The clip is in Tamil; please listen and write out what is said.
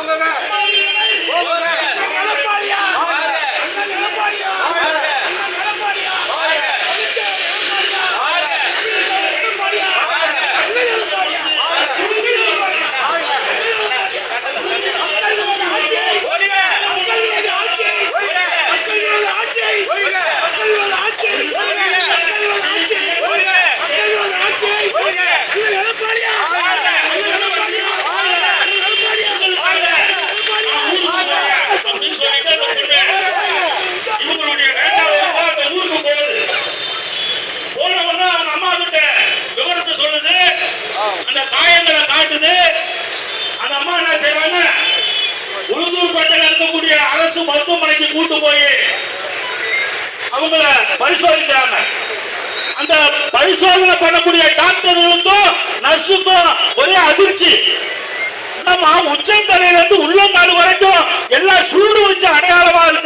ஓங்குக அந்த காயங்களை காட்டுது. அந்த அம்மா என்ன செய்வாங்க? உளுந்தூர்பேட்டையில் இருக்கக்கூடிய அரசு மருத்துவமனைக்கு கூட்டு போய் அவங்கள பரிசோதிக்கிறாங்க. அந்த பரிசோதனை பண்ணக்கூடிய டாக்டர்களுக்கும் நர்ஸுக்கும் ஒரே அதிர்ச்சி. நம்ம உச்சந்தலையிலிருந்து உள்ளங்கால் வரைக்கும் எல்லாம் சூடு வச்ச இருக்கு.